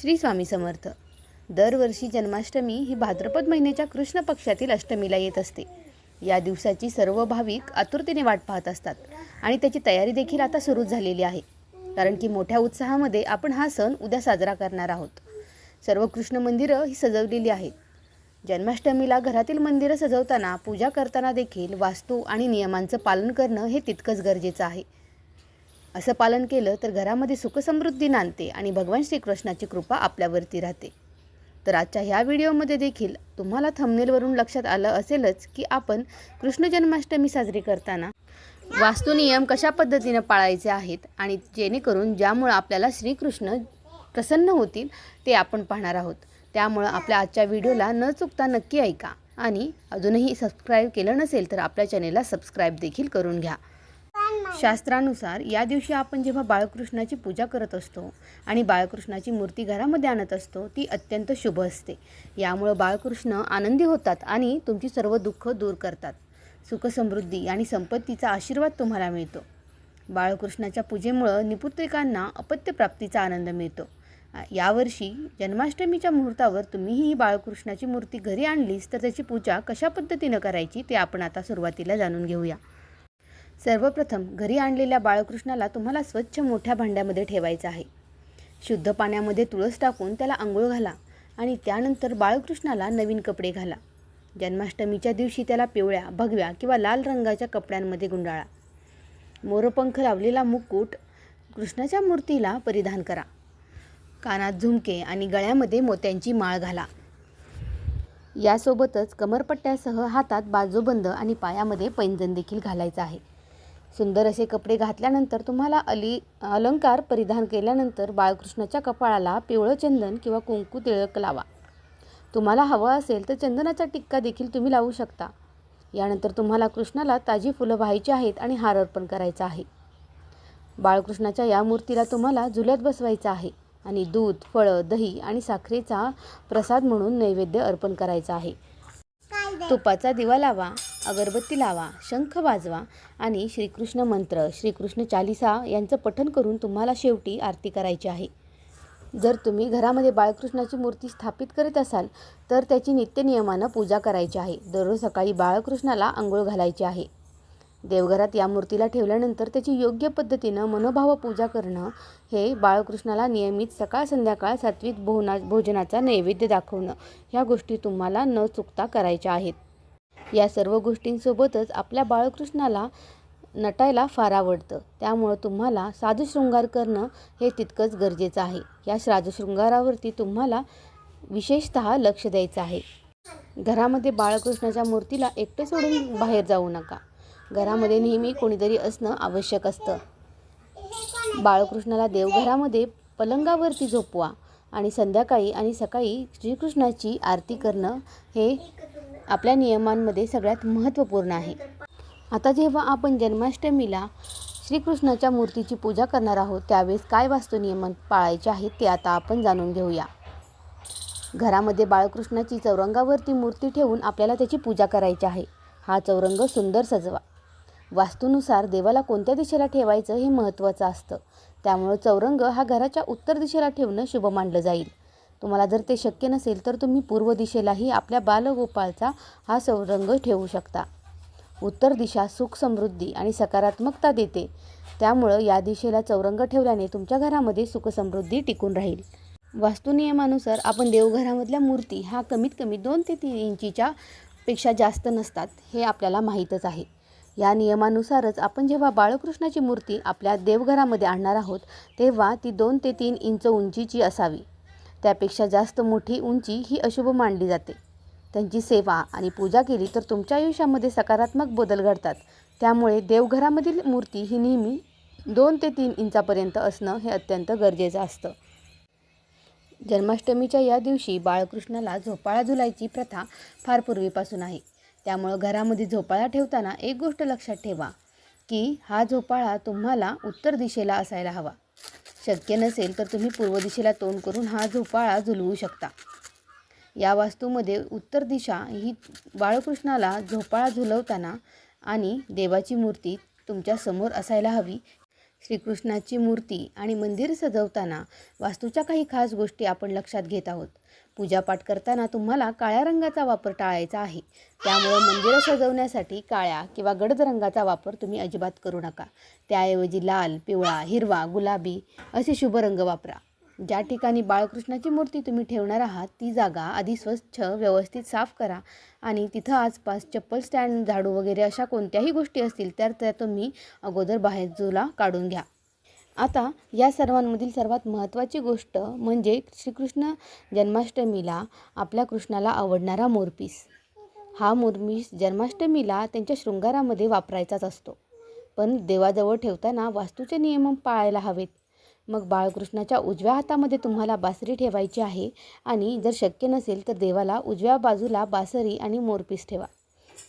श्री स्वामी समर्थ. दरवर्षी जन्माष्टमी ही भाद्रपद महिन्याच्या कृष्ण पक्षातील अष्टमीला येत असते. या दिवसाची सर्व भाविक आतुरतेने वाट पाहत असतात आणि त्याची तयारी देखील आता सुरू झालेली आहे. कारण की मोठ्या उत्साहामध्ये आपण हा सण उद्या साजरा करणार आहोत. सर्व कृष्ण मंदिरं ही सजवलेली आहेत. जन्माष्टमीला घरातील मंदिरं सजवताना पूजा करताना देखील वास्तू आणि नियमांचं पालन करणं हे तितकंच गरजेचं आहे. असं पालन केलं तर घरामध्ये सुखसमृद्धी नांदते आणि भगवान श्रीकृष्णाची कृपा आपल्यावरती राहते. तर आजच्या ह्या व्हिडिओमध्ये देखील तुम्हाला थंबनेलवरून लक्षात आलं असेलच की आपण कृष्ण जन्माष्टमी साजरी करताना वास्तुनियम कशा पद्धतीनं पाळायचे आहेत आणि जेणेकरून ज्यामुळं आपल्याला श्रीकृष्ण प्रसन्न होतील ते आपण पाहणार आहोत. त्यामुळं आपल्या आजच्या व्हिडिओला न चुकता नक्की ऐका आणि अजूनही सबस्क्राईब केलं नसेल तर आपल्या चॅनेलला सबस्क्राईब देखील करून घ्या. शास्त्रानुसार या दिवशी आपण जेव्हा बाळकृष्णाची पूजा करत असतो आणि बाळकृष्णाची मूर्ती घरामध्ये आणत असतो ती अत्यंत शुभ असते. यामुळं बाळकृष्ण आनंदी होतात आणि तुमची सर्व दुःख दूर करतात. सुखसमृद्धी आणि संपत्तीचा आशीर्वाद तुम्हाला मिळतो. बाळकृष्णाच्या पूजेमुळं निपुत्रिकांना अपत्यप्राप्तीचा आनंद मिळतो. यावर्षी जन्माष्टमीच्या मुहूर्तावर तुम्हीही ही बाळकृष्णाची मूर्ती घरी आणलीस तर त्याची पूजा कशा पद्धतीनं करायची ते आपण आता सुरुवातीला जाणून घेऊया. सर्वप्रथम घरी आणलेल्या बाळकृष्णाला तुम्हाला स्वच्छ मोठ्या भांड्यामध्ये ठेवायचं आहे. शुद्ध पाण्यामध्ये तुळस टाकून त्याला आंघोळ घाला आणि त्यानंतर बाळकृष्णाला नवीन कपडे घाला. जन्माष्टमीच्या दिवशी त्याला पिवळ्या भगव्या किंवा लाल रंगाच्या कपड्यांमध्ये गुंडाळा. मोरपंख लावलेला मुकुट कृष्णाच्या मूर्तीला परिधान करा. कानात झुमके आणि गळ्यामध्ये मोत्यांची माळ घाला. यासोबतच कमरपट्ट्यासह हातात बाजूबंद आणि पायामध्ये पैंजण देखील घालायचं आहे. सुंदर असे कपडे घातल्यानंतर तुम्हाला अली अलंकार परिधान केल्यानंतर बाळकृष्णाच्या कपाळाला पिवळं चंदन किंवा कुंकू तिळक लावा. तुम्हाला हवं असेल तर चंदनाचा टिक्का देखील तुम्ही लावू शकता. यानंतर तुम्हाला कृष्णाला ताजी फुलं व्हायची आहेत आणि हार अर्पण करायचा आहे. बाळकृष्णाच्या या मूर्तीला तुम्हाला झुल्यात बसवायचं आहे आणि दूध फळं दही आणि साखरेचा प्रसाद म्हणून नैवेद्य अर्पण करायचा आहे. तुपाचा दिवा लावा. अगरबत्ती लावा शंख वाजवा आणि श्रीकृष्ण मंत्र श्रीकृष्ण चालिसा यांचं पठन करून तुम्हाला शेवटी आरती करायची आहे. जर तुम्ही घरामध्ये बाळकृष्णाची मूर्ती स्थापित करीत असाल तर त्याची नित्यनियमानं पूजा करायची आहे. दररोज सकाळी बाळकृष्णाला आंघोळ घालायची आहे. देवघरात या मूर्तीला ठेवल्यानंतर त्याची योग्य पद्धतीनं मनोभाव पूजा करणं हे बाळकृष्णाला नियमित सकाळ संध्याकाळ सात्विक भोना भोजनाचा नैवेद्य दाखवणं ह्या गोष्टी तुम्हाला न चुकता करायच्या आहेत. या सर्व गोष्टींसोबतच आपल्या बाळकृष्णाला नटायला फार आवडतं. त्यामुळं तुम्हाला साधुशृंगार करणं हे तितकंच गरजेचं आहे. या साधुशृंगारावरती तुम्हाला विशेषत लक्ष द्यायचं आहे. घरामध्ये बाळकृष्णाच्या मूर्तीला एकटं सोडून बाहेर जाऊ नका. घरामध्ये नेहमी कोणीतरी असणं आवश्यक असतं. बाळकृष्णाला देवघरामध्ये पलंगावरती झोपवा आणि संध्याकाळी आणि सकाळी श्रीकृष्णाची आरती करणं हे आपल्या नियमांमध्ये सगळ्यात महत्त्वपूर्ण आहे. आता जेव्हा आपण जन्माष्टमीला श्रीकृष्णाच्या मूर्तीची पूजा करणार आहोत त्यावेळेस काय वास्तुनियमन पाळायचे आहेत ते आता आपण जाणून घेऊया. घरामध्ये बाळकृष्णाची चौरंगावरती मूर्ती ठेवून आपल्याला त्याची पूजा करायची आहे. हा चौरंग सुंदर सजवा. वास्तूनुसार देवाला कोणत्या दिशेला ठेवायचं हे महत्त्वाचं असतं. त्यामुळं चौरंग हा घराच्या उत्तर दिशेला ठेवणं शुभ मानलं जाईल. तुम्हाला जर ते शक्य नसेल तर तुम्ही पूर्व दिशेलाही आपल्या बालगोपाळचा हा चौरंग ठेवू शकता. उत्तर दिशा सुख समृद्धी आणि सकारात्मकता देते. त्यामुळं या दिशेला चौरंग ठेवल्याने तुमच्या घरामध्ये सुखसमृद्धी टिकून राहील. वास्तुनियमानुसार आपण देवघरामधल्या मूर्ती हा कमीत कमी दोन ते तीन इंचीच्या पेक्षा जास्त नसतात हे आपल्याला माहीतच आहे. या नियमानुसारच आपण जेव्हा बाळकृष्णाची मूर्ती आपल्या देवघरामध्ये आणणार आहोत तेव्हा ती दोन ते तीन इंच उंचीची असावी. त्यापेक्षा जास्त मोठी उंची ही अशुभ मानली जाते. त्यांची सेवा आणि पूजा केली तर तुमच्या आयुष्यामध्ये सकारात्मक बदल घडतात. त्यामुळे देवघरामधील मूर्ती ही नेहमी दोन ते तीन इंचापर्यंत असणं हे अत्यंत गरजेचं असतं. जन्माष्टमीच्या या दिवशी बाळकृष्णाला झोपाळा झुलायची प्रथा फार पूर्वीपासून आहे. त्यामुळं घरामध्ये झोपाळा ठेवताना एक गोष्ट लक्षात ठेवा की हा झोपाळा तुम्हाला उत्तर दिशेला असायला हवा. शक्य नसेल तर तुम्ही पूर्व दिशेला तोंड करून हा झोपाळा झुलवू शकता. या वास्तूमध्ये उत्तर दिशा ही बाळकृष्णाला झोपाळा झुलवताना आणि देवाची मूर्ती तुमच्यासमोर असायला हवी. श्रीकृष्णाची मूर्ती आणि मंदिर सजवताना वास्तूच्या काही खास गोष्टी आपण लक्षात घेत आहोत. पूजापाठ करताना तुम्हाला काळ्या रंगाचा वापर टाळायचा आहे. त्यामुळे मंदिरं सजवण्यासाठी काळ्या किंवा गडद रंगाचा वापर तुम्ही अजिबात करू नका. त्याऐवजी लाल पिवळा हिरवा गुलाबी असे शुभ रंग वापरा. ज्या ठिकाणी बाळकृष्णाची मूर्ती तुम्ही ठेवणार आहात ती जागा आधी स्वच्छ व्यवस्थित साफ करा आणि तिथं आसपास चप्पल स्टँड झाडू वगैरे अशा कोणत्याही गोष्टी असतील तर त्या तुम्ही अगोदर बाहेर बाहेरजूला काढून घ्या. आता या सर्वांमधील सर्वात महत्त्वाची गोष्ट म्हणजे श्रीकृष्ण जन्माष्टमीला आपल्या कृष्णाला आवडणारा मोरपीस. हा मोरपीस जन्माष्टमीला त्यांच्या शृंगारामध्ये वापरायचाच असतो. पण देवाजवळ ठेवताना वास्तूचे नियम पाळायला हवेत. मग बाळकृष्णाच्या उजव्या हातामध्ये तुम्हाला बासरी ठेवायची आहे आणि जर शक्य नसेल तर देवाला उजव्या बाजूला बासरी आणि मोरपीस ठेवा.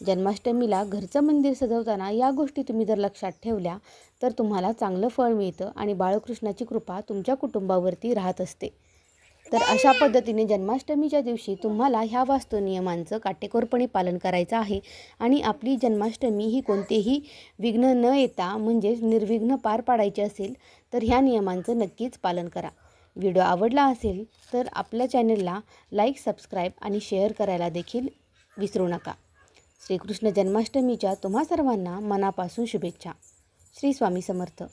जन्माष्टमीला घरचं मंदिर सजवताना या गोष्टी तुम्ही जर लक्षात ठेवल्या तर तुम्हाला चांगलं फळ मिळतं आणि बाळकृष्णाची कृपा तुमच्या कुटुंबावरती राहत असते. तर अशा पद्धतीने जन्माष्टमीच्या दिवशी तुम्हाला ह्या वास्तू नियमांचं काटेकोरपणे पालन करायचं आहे आणि आपली जन्माष्टमी ही कोणतेही विघ्न न येता म्हणजेच निर्विघ्न पार पाडायची असेल तर ह्या नियमांचं नक्कीच पालन करा. व्हिडिओ आवडला असेल तर आपल्या चॅनलला लाईक सबस्क्राईब आणि शेअर करायला देखील विसरू नका. श्रीकृष्ण जन्माष्टमीच्या तुम्हा सर्वांना मनापासून शुभेच्छा. श्री स्वामी समर्थ.